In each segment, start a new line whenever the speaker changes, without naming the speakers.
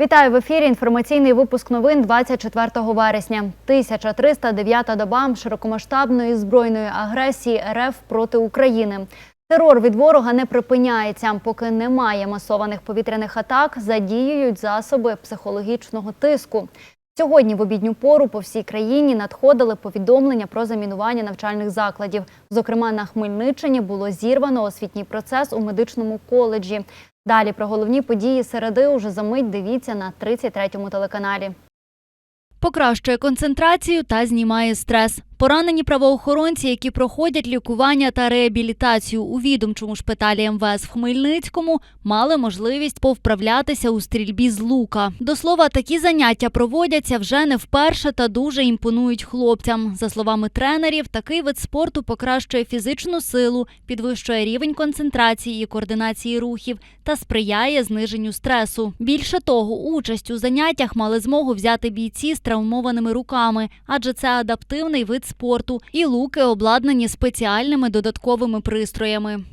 Вітаю в ефірі. Інформаційний випуск новин 24 вересня. 1309-та доба широкомасштабної збройної агресії РФ проти України. Терор від ворога не припиняється, поки немає масованих повітряних атак, задіюють засоби психологічного тиску. Сьогодні в обідню пору по всій країні надходили повідомлення про замінування навчальних закладів. Зокрема, на Хмельниччині було зірвано освітній процес у медичному коледжі. Далі про головні події середи уже за мить дивіться на 33-му телеканалі.
Покращує концентрацію та знімає стрес. Поранені правоохоронці, які проходять лікування та реабілітацію у відомчому шпиталі МВС в Хмельницькому, мали можливість повправлятися у стрільбі з лука. До слова, такі заняття проводяться вже не вперше та дуже імпонують хлопцям. За словами тренерів, такий вид спорту покращує фізичну силу, підвищує рівень концентрації і координації рухів та сприяє зниженню стресу. Більше того, участь у заняттях мали змогу взяти бійці з травмованими руками, адже це адаптивний вид спорту, і луки обладнані спеціальними додатковими пристроями.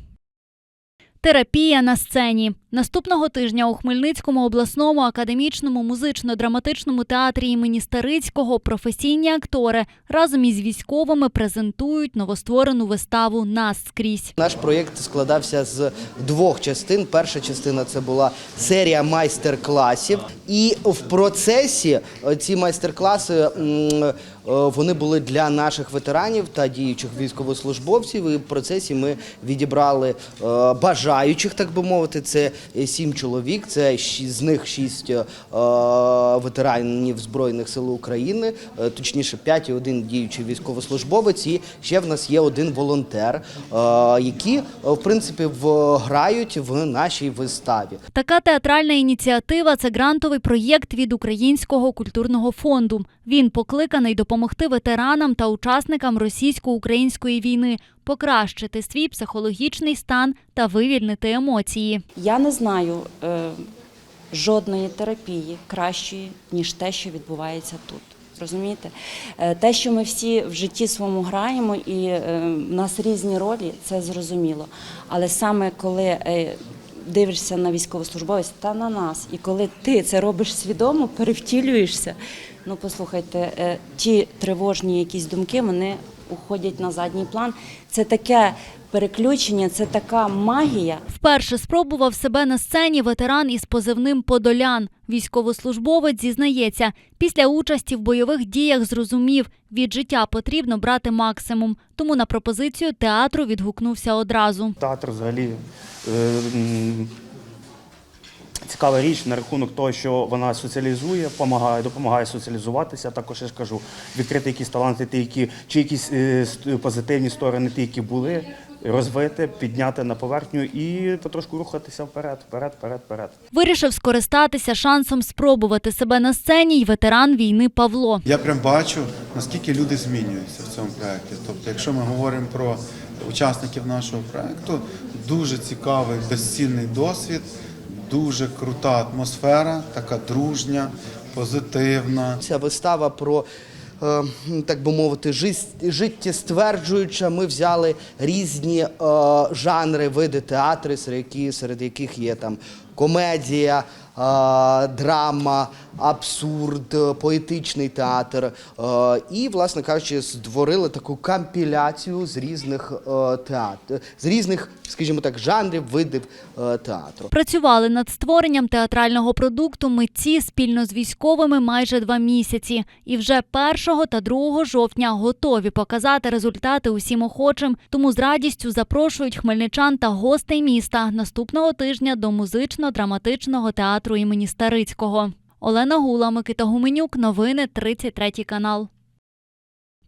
Терапія на сцені наступного тижня у Хмельницькому обласному академічному музично-драматичному театрі імені Старицького професійні актори разом із військовими презентують новостворену виставу Нас скрізь.
Наш проєкт складався з двох частин. Перша частина це була серія майстер-класів, і в процесі ці майстер-класи е, вони були для наших ветеранів та діючих військовослужбовців. І в процесі ми відібрали е, бажаючих, так би мовити. Це сім чоловік. Це з них шість е, ветеранів збройних сил України, е, точніше, п'ять і один діючий військовослужбовець. І ще в нас є один волонтер, е, які е, в принципі грають в нашій виставі.
Така театральна ініціатива це грантовий проєкт від Українського культурного фонду. Він покликаний допомогти ветеранам та учасникам російсько-української війни покращити свій психологічний стан та вивільнити емоції.
Я не знаю е, жодної терапії кращої, ніж те, що відбувається тут. Розумієте? Е, Те, що ми всі в житті своєму граємо, і е, в нас різні ролі, це зрозуміло. Але саме коли е, дивишся на військовослужбовець та на нас, і коли ти це робиш свідомо, перевтілюєшся, ну послухайте, ті тривожні якісь думки, вони уходять на задній план. Це таке переключення, це така магія.
Вперше спробував себе на сцені ветеран із позивним Подолян. Військовослужбовець зізнається, після участі в бойових діях зрозумів, від життя потрібно брати максимум. Тому на пропозицію театру відгукнувся одразу.
Театр взагалі е, цікава річ на рахунок того, що вона соціалізує, допомагає, допомагає соціалізуватися. Також я ж кажу, відкрити якісь таланти, ті, які чи якісь е, позитивні сторони, ті, які були, розвити, підняти на поверхню і потрошку рухатися вперед, вперед, вперед, вперед.
Вирішив скористатися шансом спробувати себе на сцені й ветеран війни Павло.
Я прям бачу, наскільки люди змінюються в цьому проєкті. Тобто, якщо ми говоримо про учасників нашого проєкту, дуже цікавий, безцінний досвід, дуже крута атмосфера, така дружня, позитивна.
Ця вистава про. е, Так би мовити, життєстверджуюча. Ми взяли різні е, жанри, види театру, серед яких є там комедія, е, драма, абсурд, е, поетичний театр. Е, і, власне кажучи, створили таку компіляцію з різних е, театрів, з різних, скажімо так, жанрів, видів театру.
Працювали над створенням театрального продукту митці спільно з військовими майже два місяці. І вже 1 та 2 жовтня готові показати результати усім охочим. Тому з радістю запрошують хмельничан та гостей міста наступного тижня до музично-драматичного театру імені Старицького. Олена Гула, Микита Гуменюк. Новини 33 канал.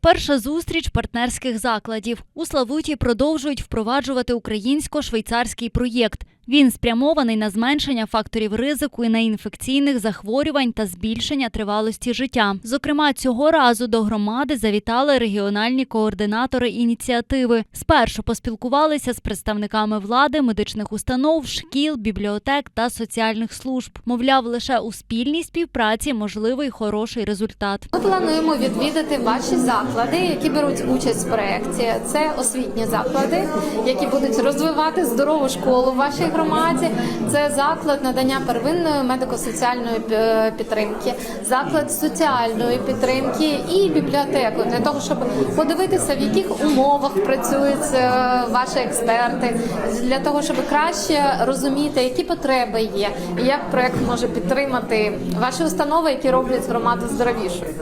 Перша зустріч партнерських закладів у Славуті продовжують впроваджувати українсько-швейцарський проєкт. Він спрямований на зменшення факторів ризику і неінфекційних захворювань та збільшення тривалості життя. Зокрема, цього разу до громади завітали регіональні координатори ініціативи. Спершу поспілкувалися з представниками влади, медичних установ, шкіл, бібліотек та соціальних служб. Мовляв, лише у спільній співпраці можливий хороший результат.
Ми плануємо відвідати ваші заклади, які беруть участь в проєкті. Це освітні заклади, які будуть розвивати здорову школу в громаді. Це заклад надання первинної медико-соціальної е, підтримки, заклад соціальної підтримки і бібліотеку для того, щоб подивитися, в яких умовах працюють е, ваші експерти, для того, щоб краще розуміти, які потреби є, і як проект може підтримати ваші установи, які роблять громаду здоровішою.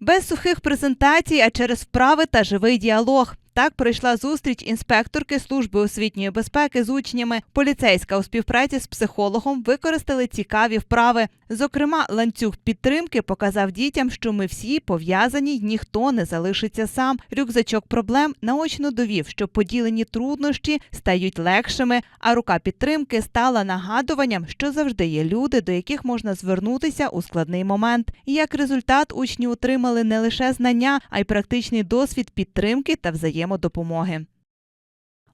Без сухих презентацій, а через вправи та живий діалог. Так пройшла зустріч інспекторки служби освітньої безпеки з учнями. Поліцейська у співпраці з психологом використали цікаві вправи. Зокрема, ланцюг підтримки показав дітям, що ми всі пов'язані, ніхто не залишиться сам. Рюкзачок проблем наочно довів, що поділені труднощі стають легшими, а рука підтримки стала нагадуванням, що завжди є люди, до яких можна звернутися у складний момент. І як результат, учні отримали не лише знання, а й практичний досвід підтримки та взаємодопомоги.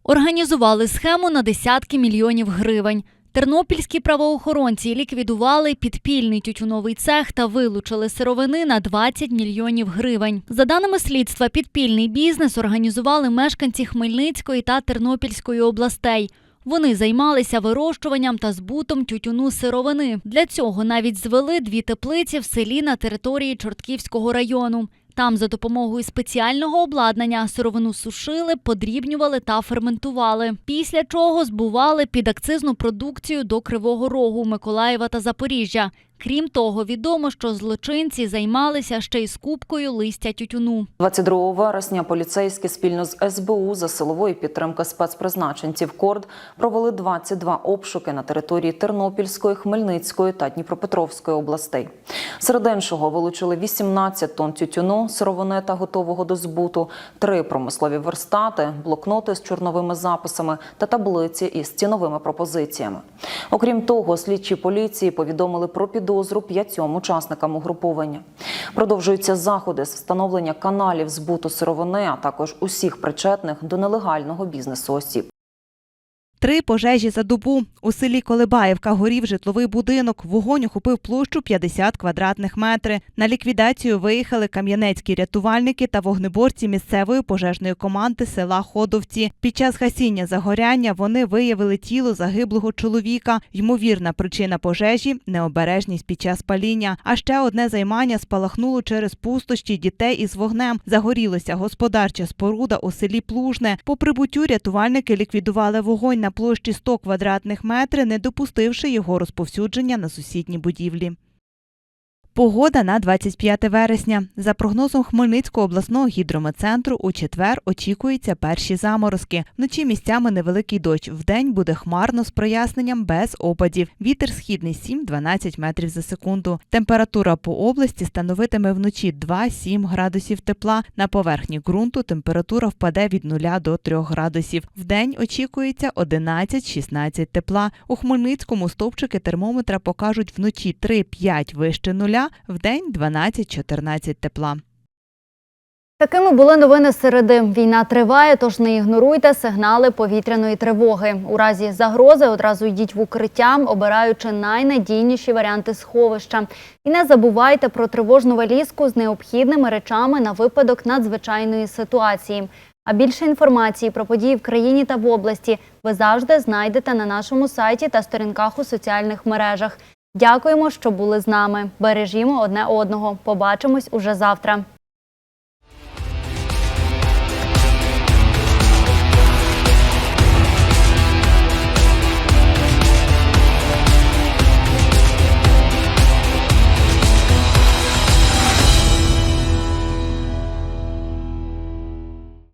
Організували схему на десятки мільйонів гривень. Тернопільські правоохоронці ліквідували підпільний тютюновий цех та вилучили сировини на 20 мільйонів гривень. За даними слідства, підпільний бізнес організували мешканці Хмельницької та Тернопільської областей. Вони займалися вирощуванням та збутом тютюну сировини. Для цього навіть звели дві теплиці в селі на території Чортківського району. Там за допомогою спеціального обладнання сировину сушили, подрібнювали та ферментували. Після чого збували підакцизну продукцію до Кривого Рогу, Миколаєва та Запоріжжя. Крім того, відомо, що злочинці займалися ще й скупкою листя тютюну.
22 вересня поліцейські спільно з СБУ за силової підтримки спецпризначенців КОРД провели 22 обшуки на території Тернопільської, Хмельницької та Дніпропетровської областей. Серед іншого вилучили 18 тонн тютюну, сировини та готового до збуту, три промислові верстати, блокноти з чорновими записами та таблиці із ціновими пропозиціями. Окрім того, слідчі поліції повідомили про підозру п'ятьом учасникам угруповання. Продовжуються заходи з встановлення каналів збуту сировини, а також усіх причетних до нелегального бізнесу осіб.
Три пожежі за добу. У селі Колебаївка горів житловий будинок. Вогонь охопив площу 50 квадратних метрів. На ліквідацію виїхали кам'янецькі рятувальники та вогнеборці місцевої пожежної команди села Ходовці. Під час гасіння загоряння вони виявили тіло загиблого чоловіка. Ймовірна причина пожежі необережність під час паління. А ще одне займання спалахнуло через пустощі дітей із вогнем. Загорілася господарча споруда у селі Плужне. По прибуттю рятувальники ліквідували вогонь на площі 100 квадратних метрів, не допустивши його розповсюдження на сусідні будівлі. Погода на 25 вересня. За прогнозом Хмельницького обласного гідрометцентру, у четвер очікуються перші заморозки. Вночі місцями невеликий дощ. Вдень буде хмарно з проясненням без опадів. Вітер східний 7-12 метрів за секунду. Температура по області становитиме вночі 2-7 градусів тепла. На поверхні ґрунту температура впаде від 0 до 3 градусів. Вдень очікується 11-16 тепла. У Хмельницькому стовпчики термометра покажуть вночі 3-5 вище нуля, вдень 12-14 тепла.
Такими були новини середи. Війна триває, тож не ігноруйте сигнали повітряної тривоги. У разі загрози одразу йдіть в укриття, обираючи найнадійніші варіанти сховища. І не забувайте про тривожну валізку з необхідними речами на випадок надзвичайної ситуації. А більше інформації про події в країні та в області ви завжди знайдете на нашому сайті та сторінках у соціальних мережах. Дякуємо, що були з нами. Бережімо одне одного. Побачимось уже завтра.